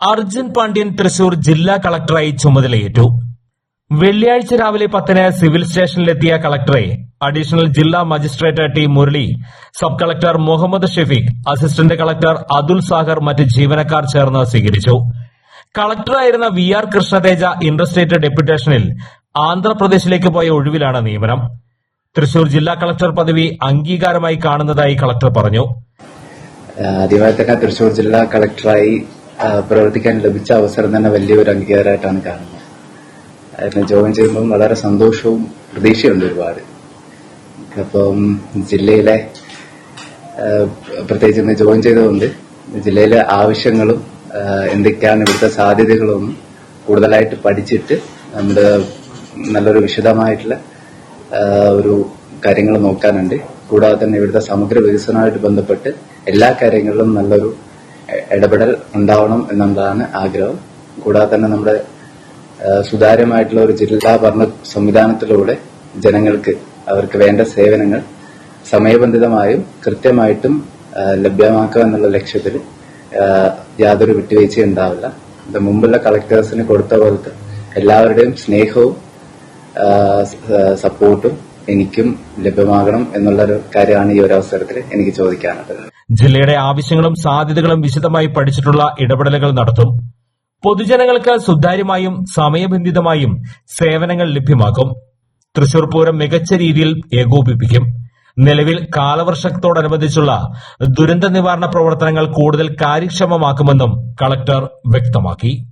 അർജുൻ പാണ്ഡ്യൻ തൃശൂർ ജില്ലാ കളക്ടറായി ചുമതലയേറ്റു. വെള്ളിയാഴ്ച രാവിലെ പത്തിന് സിവിൽ സ്റ്റേഷനിലെത്തിയ കളക്ടറെ അഡീഷണൽ ജില്ലാ magistrate T Murali sub collector Muhammad Shefeeq assistant collector Athul Sagar മറ്റ് ജീവനക്കാർ ചേർന്ന് സ്വീകരിച്ചു. കളക്ടറായിരുന്ന വി ആർ കൃഷ്ണതേജ ഇന്റർസ്റ്റേറ്റ് ഡെപ്യൂട്ടേഷനിൽ ആന്ധ്രാപ്രദേശിലേക്ക് പോയ ഒഴിവിലാണ് നിയമനം. തൃശൂർ ജില്ലാ കളക്ടർ പദവി അംഗീകാരമായി കാണുന്നതായി കളക്ടർ പറഞ്ഞു. ആദ്യമായി തന്നെ തൃശൂർ ജില്ലാ കളക്ടറായി പ്രവർത്തിക്കാൻ ലഭിച്ച അവസരം തന്നെ വലിയൊരു അംഗീകാരമായിട്ടാണ് കാണുന്നത്. അതിനെ ജോയിൻ ചെയ്യുമ്പോൾ വളരെ സന്തോഷവും പ്രതീക്ഷയുണ്ട് ഒരുപാട്. അപ്പം ജില്ലയിലെ പ്രത്യേകിച്ച് ഇന്ന് ജോയിൻ ചെയ്തതുകൊണ്ട് ജില്ലയിലെ ആവശ്യങ്ങളും എന്തൊക്കെയാണ് ഇവിടുത്തെ സാധ്യതകളും കൂടുതലായിട്ട് പഠിച്ചിട്ട് നമ്മുടെ നല്ലൊരു വിശദമായിട്ടുള്ള ഒരു കാര്യങ്ങൾ നോക്കാനുണ്ട്. കൂടാതെ തന്നെ ഇവിടുത്തെ സമഗ്ര വികസനമായിട്ട് ബന്ധപ്പെട്ട് എല്ലാ കാര്യങ്ങളിലും നല്ലൊരു ഇടപെടൽ ഉണ്ടാവണം എന്നുള്ളതാണ് ആഗ്രഹം. കൂടാതെ തന്നെ നമ്മുടെ സുതാര്യമായിട്ടുള്ള ഒരു ജില്ലാ ഭരണ സംവിധാനത്തിലൂടെ ജനങ്ങൾക്ക് അവർക്ക് വേണ്ട സേവനങ്ങൾ സമയബന്ധിതമായും കൃത്യമായിട്ടും ലഭ്യമാക്കുക എന്നുള്ള ലക്ഷ്യത്തിൽ യാതൊരു വിട്ടുവീഴ്ചയും ഉണ്ടാവില്ല. മുമ്പുള്ള കളക്ടേഴ്സിന് കൊടുത്ത പോലത്തെ എല്ലാവരുടെയും സ്നേഹവും സപ്പോർട്ടും എനിക്കും ലഭ്യമാകണം എന്നുള്ളൊരു കാര്യമാണ് ഈ ഒരു അവസരത്തിൽ എനിക്ക് ചോദിക്കാനുള്ളത്. ജില്ലയുടെ ആവശ്യങ്ങളും സാധ്യതകളും വിശദമായി പഠിച്ചിട്ടുള്ള ഇടപെടലുകൾ നടത്തും. പൊതുജനങ്ങൾക്ക് സുതാര്യമായും സമയബന്ധിതമായും സേവനങ്ങൾ ലഭ്യമാക്കും. തൃശൂർ പൂരം മികച്ച രീതിയിൽ ഏകോപിപ്പിക്കും. നിലവിൽ കാലവർഷത്തോടനുബന്ധിച്ചുള്ള ദുരന്ത നിവാരണ പ്രവർത്തനങ്ങൾ കൂടുതൽ കാര്യക്ഷമമാക്കുമെന്നും കളക്ടർ വ്യക്തമാക്കി.